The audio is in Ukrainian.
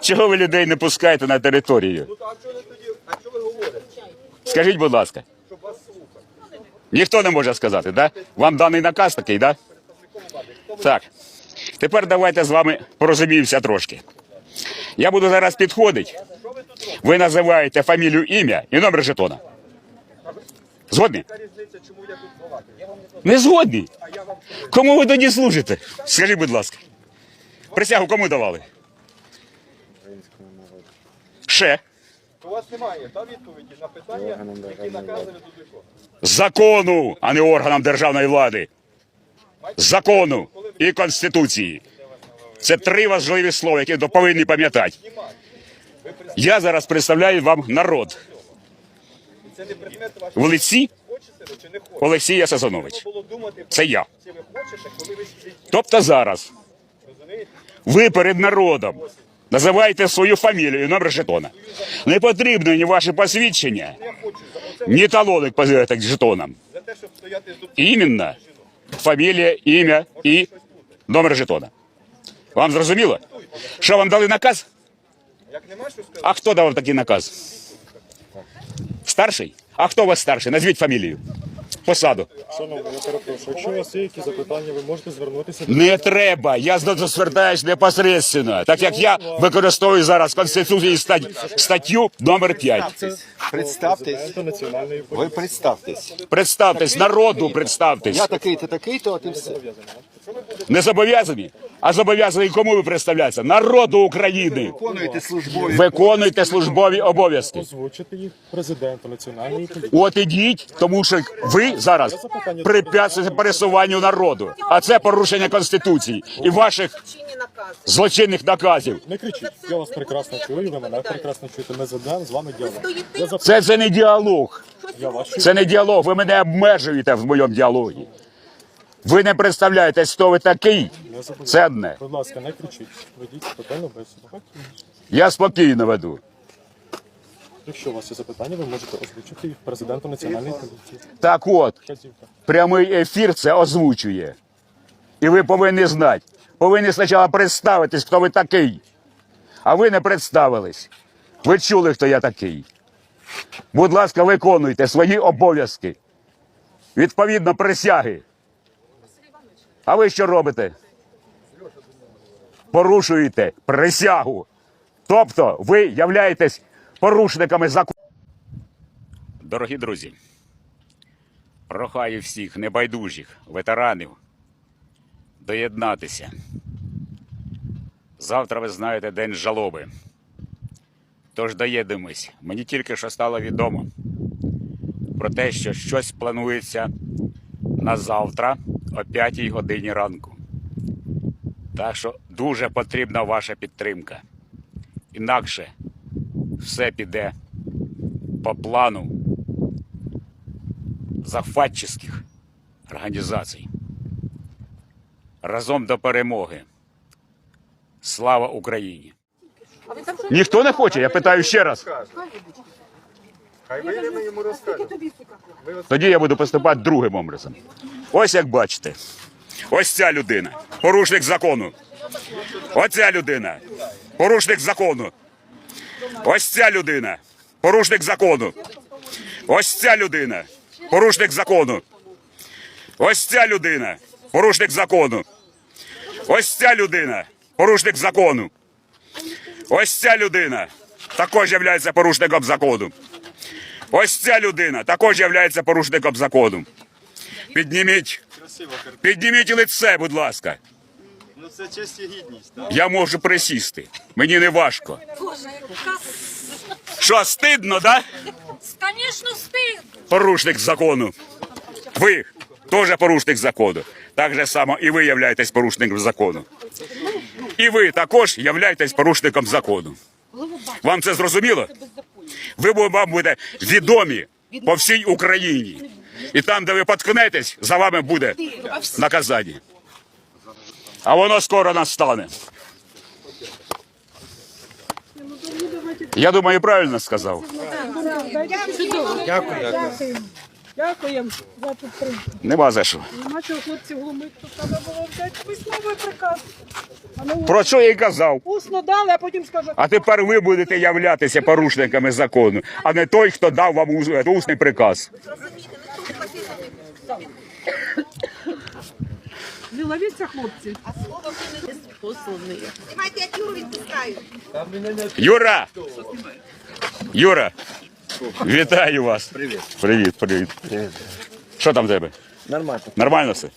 Чого ви людей не пускаєте на територію? Ну, а що тоді, а що ви говорите? Скажіть, будь ласка. Щоб вас слухати. Ніхто не може сказати, да? Вам даний наказ такий, да? Так. Тепер давайте з вами порозуміємося трошки. Я буду зараз підходити. Ви називаєте фамілію, ім'я і номер жетона. Згодні? Не згодні. Кому ви тоді служите? Скажіть, будь ласка. Присягу кому давали? Ще. У вас немає та відповіді на питання, які до чого? Закону, а не органам державної влади. Закону і Конституції. Це три важливі слова, які ви повинні пам'ятати. Я зараз представляю вам народ в лиці. Олексія Сазанович. Це я. Тобто зараз ви перед народом називаєте свою фамілію і номер жетона. Не потрібно ні ваше посвідчення, Я хочу за оце ні талони по е, жетонам. за те, щоб стояти з Іменно фамілія, ім'я і номер жетона. Вам зрозуміло? Що вам дали наказ? Як нема що сказати, А хто дав такий наказ? Старший? А хто у вас старший? Назвіть фамілію. Посаду. Шановний, я перепрошую. Якщо у вас є якісь запитання, ви можете звернутися. Не треба. Я звертаюсь непосредственно. Так як я використовую зараз Конституцію стать- статтю номер 5. Представтесь. Ви представтесь. Представтесь, народу представтесь. Я такий-то, такий-то, от і все. Не зобов'язані? А зобов'язані кому ви представляєтеся? Народу України. Виконуєте службові. Виконуйте службові обов'язки. озвучити їх президенту національної поліції. От ідіть, тому що ви зараз прип'ятствуєте пересуванню народу. А це порушення Конституції і ваших злочинних наказів. Не кричіть, я вас прекрасно чую, ви мене прекрасно чуєте. Ми ведемо з вами діалог. Я. Це, це не діалог. я вас чую. Це не діалог. Ви мене обмежуєте в моєму діалогі. Ви не представляєте, хто ви такий. Не забудьте. Це одне. Будь ласка, не кричіть. Ведіть спокійно бесіду. Я спокійно веду. Якщо у вас є запитання, ви можете озвучити їх президенту національної поліції. Так от, Вказівка. прямий ефір це озвучує. І ви повинні знати. Повинні спочатку представитись, хто ви такий. А ви не представились. Ви чули, хто я такий. Будь ласка, виконуйте свої обов'язки. Відповідно присяги. А ви що робите? Порушуєте присягу. Тобто ви являєтесь порушниками закону. Дорогі друзі, прохаю всіх небайдужих ветеранів доєднатися. Завтра ви знаєте день жалоби. Тож доєднемось. Мені тільки що стало відомо про те, що щось планується на завтра о 5 годині ранку. Так що дуже потрібна ваша підтримка. Інакше все піде по плану захватчих організацій. Разом до перемоги. Слава Україні! Ніхто не хоче, я питаю ще раз. Тоді я буду поступати другим образом. Ось як бачите. Ось ця людина. Порушник закону. Оця людина. Порушник закону. Ось ця людина. Порушник закону. Ось ця людина. Порушник закону. Ось ця людина. Порушник закону. Ось ця людина. Порушник закону. Ось ця людина також є порушником закону. Ось ця людина також є порушником закону. Підніміть, підніміть лице, будь ласка. ну це честь і гідність. Я можу присісти. Мені не важко. Що, стидно, да? Конечно, стыдно. Порушник закону. Ви теж порушник закону. Так же само і ви являєтесь порушником закону. І ви також являєтесь порушником закону. Вам це зрозуміло? Ви вам будете відомі по всій Україні. І там, де ви поткнетесь, за вами буде наказання. А воно скоро настане. Я думаю, правильно сказав. Дякуємо за підтримку. Нема за що. Нема чого хлопців глумити, тут треба було взяти письмовий приказ. А ну, Про що я й казав? усно дали, а потім скажуть, А тепер ви будете являтися порушниками закону, а не той, хто дав вам ус- усний приказ. не ловіться, хлопці. Знімайте, як Юру відпускаю. Юра! Юра! Вітаю вас! Привіт. Привіт, привіт. Що там в тебе? Нормально. Нормально все?